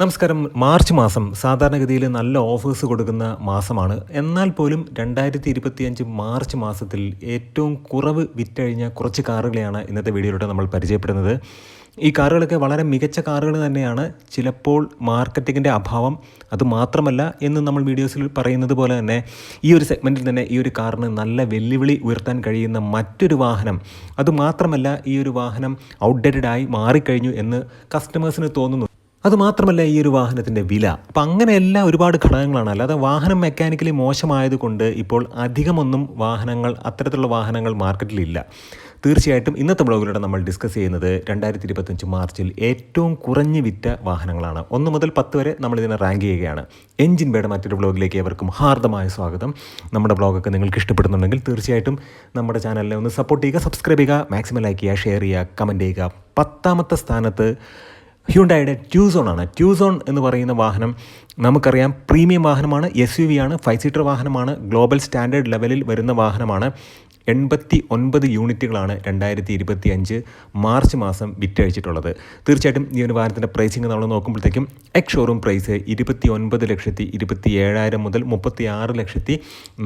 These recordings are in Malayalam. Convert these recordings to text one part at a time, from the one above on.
നമസ്കാരം. മാർച്ച് മാസം സാധാരണഗതിയിൽ നല്ല ഓഫേഴ്സ് കൊടുക്കുന്ന മാസമാണ്. എന്നാൽ പോലും രണ്ടായിരത്തി ഇരുപത്തിയഞ്ച് മാർച്ച് മാസത്തിൽ ഏറ്റവും കുറവ് വിറ്റഴിഞ്ഞ കുറച്ച് കാറുകളെയാണ് ഇന്നത്തെ വീഡിയോയിലൂടെ നമ്മൾ പരിചയപ്പെടുന്നത്. ഈ കാറുകളൊക്കെ വളരെ മികച്ച കാറുകൾ തന്നെയാണ്. ചിലപ്പോൾ മാർക്കറ്റിങ്ങിന്റെ അഭാവം അത് മാത്രമല്ല എന്ന് നമ്മൾ വീഡിയോസിൽ പറയുന്നത് പോലെ തന്നെ ഈ ഒരു സെഗ്മെന്റിൽ തന്നെ ഈ ഒരു കാറിന് നല്ല വെല്ലുവിളി ഉയർത്താൻ കഴിയുന്ന മറ്റൊരു വാഹനം. അത് മാത്രമല്ല ഈ ഒരു വാഹനം ഔട്ട്ഡേറ്റഡ് ആയി മാറിക്കഴിഞ്ഞു എന്ന് കസ്റ്റമേഴ്സിന് തോന്നുന്നു. അതുമാത്രമല്ല ഈ ഒരു വാഹനത്തിന്റെ വില. അപ്പം അങ്ങനെയെല്ലാം ഒരുപാട് ഘടകങ്ങളാണ്. അല്ലാതെ വാഹനം മെക്കാനിക്കലി മോശമായതുകൊണ്ട് ഇപ്പോൾ അധികമൊന്നും വാഹനങ്ങൾ അത്തരത്തിലുള്ള വാഹനങ്ങൾ മാർക്കറ്റിലില്ല. തീർച്ചയായിട്ടും ഇന്നത്തെ ബ്ലോഗിലൂടെ നമ്മൾ ഡിസ്കസ് ചെയ്യുന്നത് രണ്ടായിരത്തി ഇരുപത്തഞ്ച് മാർച്ചിൽ ഏറ്റവും കുറഞ്ഞ് വിറ്റ വാഹനങ്ങളാണ്. ഒന്ന് മുതൽ പത്ത് വരെ നമ്മൾ ഇതിനെ റാങ്ക് ചെയ്യുകയാണ്. എഞ്ചിൻ വേട മറ്റൊരു ബ്ലോഗിലേക്ക് ഏവർക്കും ഹാർദമായ സ്വാഗതം. നമ്മുടെ ബ്ലോഗൊക്കെ നിങ്ങൾക്ക് ഇഷ്ടപ്പെടുന്നുണ്ടെങ്കിൽ തീർച്ചയായിട്ടും നമ്മുടെ ചാനലിനെ ഒന്ന് സപ്പോർട്ട് ചെയ്യുക സബ്സ്ക്രൈബ് ചെയ്യുക മാക്സിമം ലൈക്ക് ചെയ്യുക ഷെയർ ചെയ്യുക കമന്റ് ചെയ്യുക. പത്താമത്തെ സ്ഥാനത്ത് ഹ്യുണ്ടായുടെ ട്യൂസോൺ ആണ് ട്യൂസോൺ എന്ന് പറയുന്ന വാഹനം നമുക്കറിയാം പ്രീമിയം വാഹനമാണ് എസ് യു വി ആണ് ഫൈവ് സീറ്റർ വാഹനമാണ് ഗ്ലോബൽ സ്റ്റാൻഡേർഡ് ലെവലിൽ വരുന്ന വാഹനമാണ്. എൺപത്തി ഒൻപത് യൂണിറ്റുകളാണ് രണ്ടായിരത്തി ഇരുപത്തി അഞ്ച് മാർച്ച് മാസം വിറ്റഴിച്ചിട്ടുള്ളത് തീർച്ചയായിട്ടും ഈ ഒരു വാഹനത്തിന്റെ പ്രൈസിങ് നമ്മൾ നോക്കുമ്പോഴത്തേക്കും എക്സ് ഷോറൂം പ്രൈസ് ഇരുപത്തി ഒൻപത് ലക്ഷത്തി ഇരുപത്തി ഏഴായിരം മുതൽ മുപ്പത്തി ആറ് ലക്ഷത്തി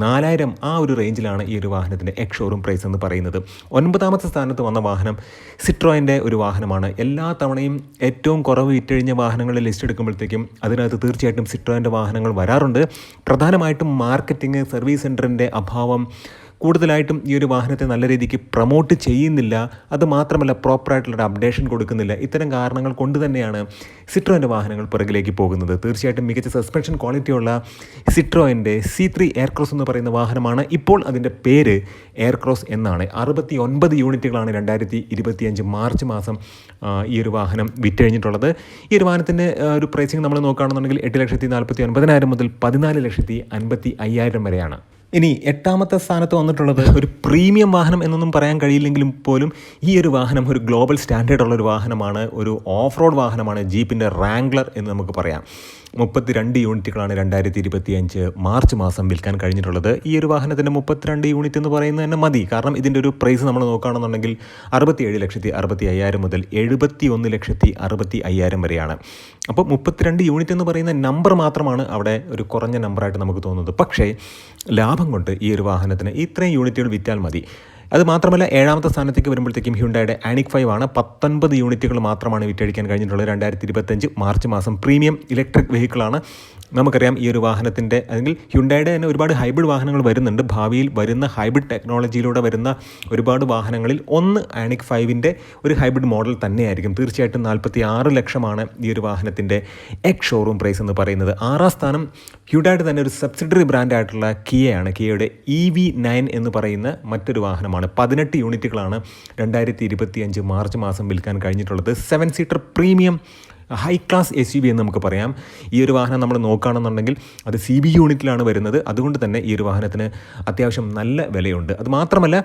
നാലായിരം ആ ഒരു റേഞ്ചിലാണ് ഈ ഒരു വാഹനത്തിന്റെ എക്സ് ഷോറൂം പ്രൈസ് എന്ന് പറയുന്നത്. ഒൻപതാമത്തെ സ്ഥാനത്ത് വന്ന വാഹനം സിട്രോയിന്റെ ഒരു വാഹനമാണ്. എല്ലാ തവണയും ഏറ്റവും കുറവ് വിറ്റഴിഞ്ഞ വാഹനങ്ങൾ ലിസ്റ്റ് എടുക്കുമ്പോഴത്തേക്കും അതിനകത്ത് തീർച്ചയായിട്ടും സിട്രോയിന്റെ വാഹനങ്ങൾ വരാറുണ്ട്. പ്രധാനമായിട്ടും മാർക്കറ്റിംഗ് സർവീസ് സെന്ററിന്റെ അഭാവം കൂടുതലായിട്ടും ഈ ഒരു വാഹനത്തെ നല്ല രീതിക്ക് പ്രൊമോട്ട് ചെയ്യുന്നില്ല. അത് മാത്രമല്ല പ്രോപ്പറായിട്ടുള്ളൊരു അപ്ഡേഷൻ കൊടുക്കുന്നില്ല. ഇത്തരം കാരണങ്ങൾ കൊണ്ട് തന്നെയാണ് സിട്രോന്റെ വാഹനങ്ങൾ പിറകിലേക്ക് പോകുന്നത്. തീർച്ചയായിട്ടും മികച്ച സസ്പെൻഷൻ ക്വാളിറ്റിയുള്ള സിട്രോയിന്റെ സി ത്രീ എയർക്രോസ് എന്ന് പറയുന്ന വാഹനമാണ് ഇപ്പോൾ അതിന്റെ പേര് എയർക്രോസ് എന്നാണ്. അറുപത്തി ഒൻപത് യൂണിറ്റുകളാണ് രണ്ടായിരത്തി ഇരുപത്തിയഞ്ച് മാർച്ച് മാസം ഈ ഒരു വാഹനം വിറ്റഴിഞ്ഞിട്ടുള്ളത്. ഈ ഒരു വാഹനത്തിന്റെ ഒരു പ്രൈസിങ് നമ്മൾ നോക്കുകയാണെന്നുണ്ടെങ്കിൽ എട്ട് ലക്ഷത്തി നാൽപ്പത്തി ഒൻപതിനായിരം മുതൽ പതിനാല് ലക്ഷത്തി അൻപത്തി അയ്യായിരം വരെയാണ്. ഇനി എട്ടാമത്തെ സ്ഥാനത്ത് വന്നിട്ടുള്ളത് ഒരു പ്രീമിയം വാഹനം എന്നൊന്നും പറയാൻ കഴിയില്ലെങ്കിലും പോലും ഈ ഒരു വാഹനം ഒരു ഗ്ലോബൽ സ്റ്റാൻഡേർഡ് ഉള്ള ഒരു വാഹനമാണ്. ഒരു ഓഫ് റോഡ് വാഹനമാണ് ജീപ്പിന്റെ റാംഗ്ലർ എന്ന് നമുക്ക് പറയാം. മുപ്പത്തിരണ്ട് യൂണിറ്റുകളാണ് രണ്ടായിരത്തി ഇരുപത്തി അഞ്ച് മാർച്ച് മാസം വിൽക്കാൻ കഴിഞ്ഞിട്ടുള്ളത്. ഈ ഒരു വാഹനത്തിന്റെ മുപ്പത്തിരണ്ട് യൂണിറ്റ് എന്ന് പറയുന്നത് തന്നെ മതി. കാരണം ഇതിന്റെ ഒരു പ്രൈസ് നമ്മൾ നോക്കുകയാണെന്നുണ്ടെങ്കിൽ അറുപത്തിയേഴ് ലക്ഷത്തി അറുപത്തി അയ്യായിരം മുതൽ എഴുപത്തി ഒന്ന് ലക്ഷത്തി അറുപത്തി അയ്യായിരം വരെയാണ്. അപ്പോൾ മുപ്പത്തിരണ്ട് യൂണിറ്റ് എന്ന് പറയുന്ന നമ്പർ മാത്രമാണ് അവിടെ ഒരു കുറഞ്ഞ നമ്പറായിട്ട് നമുക്ക് തോന്നുന്നത്. പക്ഷേ ലാഭം കൊണ്ട് ഈ ഒരു വാഹനത്തിന് ഇത്രയും യൂണിറ്റുകൾ വിറ്റാൽ മതി. അത് മാത്രമല്ല ഏഴാമത്തെ സ്ഥാനത്തേക്ക് വരുമ്പോഴത്തേക്കും ഹ്യുണ്ടായുടെ ആനിക് ഫൈവ് ആണ്. പത്തൊൻപത് യൂണിറ്റുകൾ മാത്രമാണ് വിറ്റഴിക്കാൻ കഴിഞ്ഞിട്ടുള്ളത്. രണ്ടായിരത്തി ഇരുപത്തഞ്ച് മാർച്ച് മാസം പ്രീമിയം ഇലക്ട്രിക് വെഹിക്കിളാണ്. നമുക്കറിയാം ഈ ഒരു വാഹനത്തിന്റെ അല്ലെങ്കിൽ ഹ്യുണ്ടായുടെ തന്നെ ഒരുപാട് ഹൈബ്രിഡ് വാഹനങ്ങൾ വരുന്നുണ്ട്. ഭാവിയിൽ വരുന്ന ഹൈബ്രിഡ് ടെക്നോളജിയിലൂടെ വരുന്ന ഒരുപാട് വാഹനങ്ങളിൽ ഒന്ന് ആനിക് ഫൈവിന്റെ ഒരു ഹൈബ്രിഡ് മോഡൽ തന്നെയായിരിക്കും. തീർച്ചയായിട്ടും നാൽപ്പത്തി ആറ് ലക്ഷമാണ് ഈ ഒരു വാഹനത്തിന്റെ എക്സ് ഷോറൂം പ്രൈസ് എന്ന് പറയുന്നത്. ആറാം സ്ഥാനം ഹ്യുഡായിട്ട് തന്നെ ഒരു സബ്സിഡറി ബ്രാൻഡായിട്ടുള്ള കിയയാണ് കിയയുടെ ഇ വി നയൻ എന്ന് പറയുന്ന മറ്റൊരു വാഹനമാണ്. പതിനെട്ട് യൂണിറ്റുകളാണ് രണ്ടായിരത്തി ഇരുപത്തി അഞ്ച് മാർച്ച് മാസം വിൽക്കാൻ കഴിഞ്ഞിട്ടുള്ളത്. Seven seater premium high class S U V എന്ന് നമുക്ക് പറയാം. ഈ ഒരു വാഹനം നമ്മൾ നോക്കുകയാണെന്നുണ്ടെങ്കിൽ അത് സി ബി യൂണിറ്റിലാണ് വരുന്നത്. അതുകൊണ്ട് തന്നെ ഈ ഒരു വാഹനത്തിന് അത്യാവശ്യം നല്ല വിലയുണ്ട്. അത് മാത്രമല്ല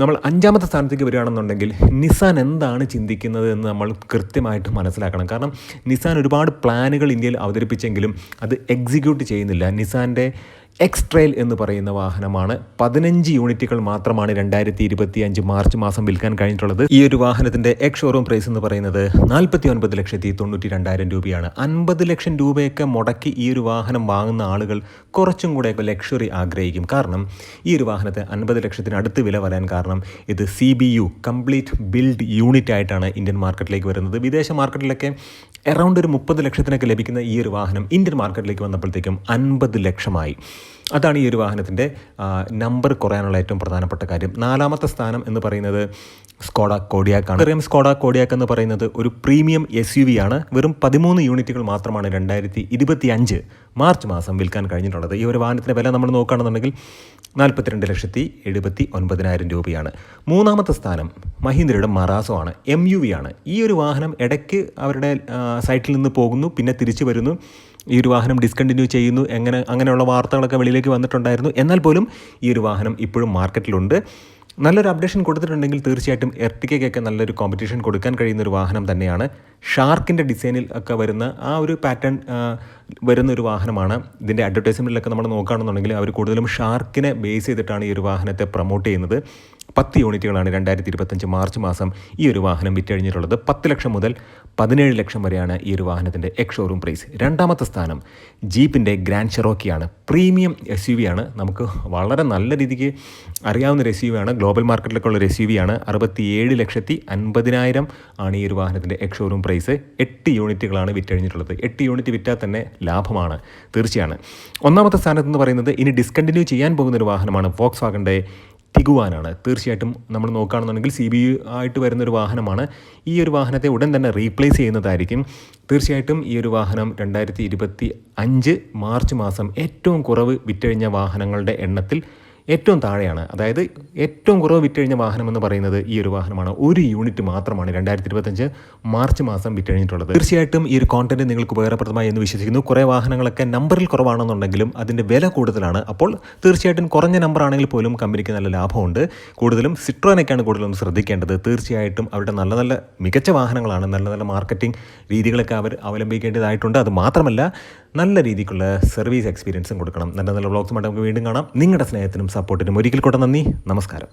നമ്മൾ അഞ്ചാമത്തെ സ്ഥാനത്തേക്ക് വരികയാണെന്നുണ്ടെങ്കിൽ നിസാൻ എന്താണ് ചിന്തിക്കുന്നത് എന്ന് നമ്മൾ കൃത്യമായിട്ട് മനസ്സിലാക്കണം. കാരണം നിസാൻ ഒരുപാട് പ്ലാനുകൾ ഇന്ത്യയിൽ അവതരിപ്പിച്ചെങ്കിലും അത് എക്സിക്യൂട്ട് ചെയ്യുന്നില്ല. നിസാന്റെ എക്സ്ട്രൈൽ എന്ന് പറയുന്ന വാഹനമാണ്. പതിനഞ്ച് യൂണിറ്റുകൾ മാത്രമാണ് രണ്ടായിരത്തി ഇരുപത്തി അഞ്ച് മാർച്ച് മാസം വിൽക്കാൻ കഴിഞ്ഞിട്ടുള്ളത്. ഈ ഒരു വാഹനത്തിന്റെ എക്സ് ഷോറൂം പ്രൈസ് എന്ന് പറയുന്നത് നാൽപ്പത്തി ഒൻപത് ലക്ഷത്തി തൊണ്ണൂറ്റി രണ്ടായിരം രൂപയാണ്. അൻപത് ലക്ഷം രൂപയൊക്കെ മുടക്കി ഈ ഒരു വാഹനം വാങ്ങുന്ന ആളുകൾ കുറച്ചും കൂടെ ലക്ഷറി ആഗ്രഹിക്കും. കാരണം ഈ ഒരു വാഹനത്തെ അൻപത് ലക്ഷത്തിന് അടുത്ത് വില വരാൻ കാരണം ഇത് C B U complete build unit ആയിട്ടാണ് ഇന്ത്യൻ മാർക്കറ്റിലേക്ക് വരുന്നത്. വിദേശ മാർക്കറ്റിലൊക്കെ അറൗണ്ട് ഒരു മുപ്പത് ലക്ഷത്തിനൊക്കെ ലഭിക്കുന്ന ഈ ഒരു വാഹനം ഇന്ത്യൻ മാർക്കറ്റിലേക്ക് വന്നപ്പോഴത്തേക്കും അൻപത് ലക്ഷമായി. അതാണ് ഈ ഒരു വാഹനത്തിന്റെ നമ്പർ കുറയാനുള്ള ഏറ്റവും പ്രധാനപ്പെട്ട കാര്യം. നാലാമത്തെ സ്ഥാനം എന്ന് പറയുന്നത് സ്കോഡ കോഡിയാക്കാണ് അറിയാം സ്കോഡ കോഡിയാക്ക് എന്ന് പറയുന്നത് ഒരു പ്രീമിയം എസ് യു വി ആണ്. വെറും പതിമൂന്ന് യൂണിറ്റുകൾ മാത്രമാണ് രണ്ടായിരത്തി ഇരുപത്തി അഞ്ച് മാർച്ച് മാസം വിൽക്കാൻ കഴിഞ്ഞിട്ടുള്ളത്. ഈ ഒരു വാഹനത്തിന്റെ വില നമ്മൾ നോക്കുകയാണെന്നുണ്ടെങ്കിൽ നാൽപ്പത്തിരണ്ട് ലക്ഷത്തി എഴുപത്തി ഒൻപതിനായിരം രൂപയാണ്. മൂന്നാമത്തെ സ്ഥാനം മഹീന്ദ്രയുടെ മറാസോ ആണ്. എം യു വി ആണ്. ഈ ഒരു വാഹനം ഇടയ്ക്ക് അവരുടെ സൈറ്റിൽ നിന്ന് പോകുന്നു പിന്നെ തിരിച്ചു വരുന്നു. ഈ ഒരു വാഹനം ഡിസ്കണ്ടിന്യൂ ചെയ്യുന്നു. എങ്ങനെ അങ്ങനെയുള്ള വാർത്തകളൊക്കെ വെളിയിലേക്ക് വന്നിട്ടുണ്ടായിരുന്നു. എന്നാൽ പോലും ഈ ഒരു വാഹനം ഇപ്പോഴും മാർക്കറ്റിലുണ്ട്. നല്ലൊരു അപ്ഡേഷൻ കൊടുത്തിട്ടുണ്ടെങ്കിൽ തീർച്ചയായിട്ടും എർട്ടിക്കയ്ക്കൊക്കെ നല്ലൊരു കോമ്പറ്റീഷൻ കൊടുക്കാൻ കഴിയുന്ന ഒരു വാഹനം തന്നെയാണ്. ഷാർക്കിന്റെ ഡിസൈനിൽ ഒക്കെ വരുന്ന ആ ഒരു പാറ്റേൺ വരുന്ന ഒരു വാഹനമാണ്. ഇതിന്റെ അഡ്വർടൈസ്മെന്റിലൊക്കെ നമ്മൾ നോക്കുകയാണെന്നുണ്ടെങ്കിൽ അവർ കൂടുതലും ഷാർക്കിനെ ബേസ് ചെയ്തിട്ടാണ് ഈ ഒരു വാഹനത്തെ പ്രൊമോട്ട് ചെയ്യുന്നത്. പത്ത് യൂണിറ്റുകളാണ് രണ്ടായിരത്തി ഇരുപത്തഞ്ച് മാർച്ച് മാസം ഈ ഒരു വാഹനം വിറ്റഴിഞ്ഞിട്ടുള്ളത്. പത്ത് ലക്ഷം മുതൽ പതിനേഴ് ലക്ഷം വരെയാണ് ഈ ഒരു വാഹനത്തിന്റെ എക്സ് ഷോറൂം പ്രൈസ്. രണ്ടാമത്തെ സ്ഥാനം ജീപ്പിന്റെ ഗ്രാൻഡ് ഷെറോക്കിയാണ്. പ്രീമിയം എസ് യു വി ആണ് നമുക്ക് വളരെ നല്ല രീതിക്ക് അറിയാവുന്ന ഒരു എസ് യു വി ആണ് ഗ്ലോബൽ മാർക്കറ്റിലൊക്കെ ഉള്ള ഒരു എസ് യു വി ആണ് അറുപത്തിയേഴ് ലക്ഷത്തി അൻപതിനായിരം ആണ് ഈ ഒരു വാഹനത്തിന്റെ എക്സ് ഷോറൂം പ്രൈസ്. എട്ട് യൂണിറ്റുകളാണ് വിറ്റഴിഞ്ഞിട്ടുള്ളത്. എട്ട് യൂണിറ്റ് വിറ്റാൽ തന്നെ ലാഭമാണ്. തീർച്ചയാണ്. ഒന്നാമത്തെ സ്ഥാനത്ത് എന്ന് പറയുന്നത് ഇനി ഡിസ്കണ്ടിന്യൂ ചെയ്യാൻ പോകുന്ന ഒരു വാഹനമാണ്. വോക്സ് വാഗന്റെ ടിഗുവാനാണ് തീർച്ചയായിട്ടും നമ്മൾ നോക്കുകയാണെന്നുണ്ടെങ്കിൽ സി ബി ആയിട്ട് വരുന്നൊരു വാഹനമാണ്. ഈ ഒരു വാഹനത്തെ ഉടൻ തന്നെ റീപ്ലേസ് ചെയ്യുന്നതായിരിക്കും. തീർച്ചയായിട്ടും ഈ ഒരു വാഹനം രണ്ടായിരത്തി ഇരുപത്തി അഞ്ച് മാർച്ച് മാസം ഏറ്റവും കുറവ് വിറ്റഴിഞ്ഞ വാഹനങ്ങളുടെ എണ്ണത്തിൽ ഏറ്റവും താഴെയാണ്. അതായത് ഏറ്റവും കുറവ് വിറ്റഴിഞ്ഞ വാഹനം എന്ന് പറയുന്നത് ഈ ഒരു വാഹനമാണ്. ഒരു യൂണിറ്റ് മാത്രമാണ് രണ്ടായിരത്തി ഇരുപത്തഞ്ച് മാർച്ച് മാസം വിറ്റഴിഞ്ഞിട്ടുള്ളത്. തീർച്ചയായിട്ടും ഈ ഒരു കോണ്ടന്റ് നിങ്ങൾക്ക് ഉപകാരപ്രദമായി എന്ന് വിശ്വസിക്കുന്നു. കുറേ വാഹനങ്ങളൊക്കെ നമ്പറിൽ കുറവാണെന്നുണ്ടെങ്കിലും അതിന്റെ വില കൂടുതലാണ്. അപ്പോൾ തീർച്ചയായിട്ടും കുറഞ്ഞ നമ്പർ ആണെങ്കിൽ പോലും കമ്പനിക്ക് നല്ല ലാഭമുണ്ട്. കൂടുതലും സിട്രോനൊക്കെയാണ് കൂടുതലും ശ്രദ്ധിക്കേണ്ടത്. തീർച്ചയായിട്ടും അവരുടെ നല്ല നല്ല മികച്ച വാഹനങ്ങളാണ്. നല്ല നല്ല മാർക്കറ്റിംഗ് രീതികളൊക്കെ അവർ അവലംബിക്കേണ്ടതായിട്ടുണ്ട്. അത് മാത്രമല്ല നല്ല രീതിക്കുള്ള സർവീസ് എക്സ്പീരിയൻസും കൊടുക്കണം. നല്ല നല്ല വ്ളോഗ്സുമായിട്ട് നമുക്ക് വീണ്ടും കാണാം. നിങ്ങളുടെ സ്നേഹത്തിനും സപ്പോർട്ടിനും ഒരിക്കൽ കൂടെ നന്ദി. നമസ്കാരം.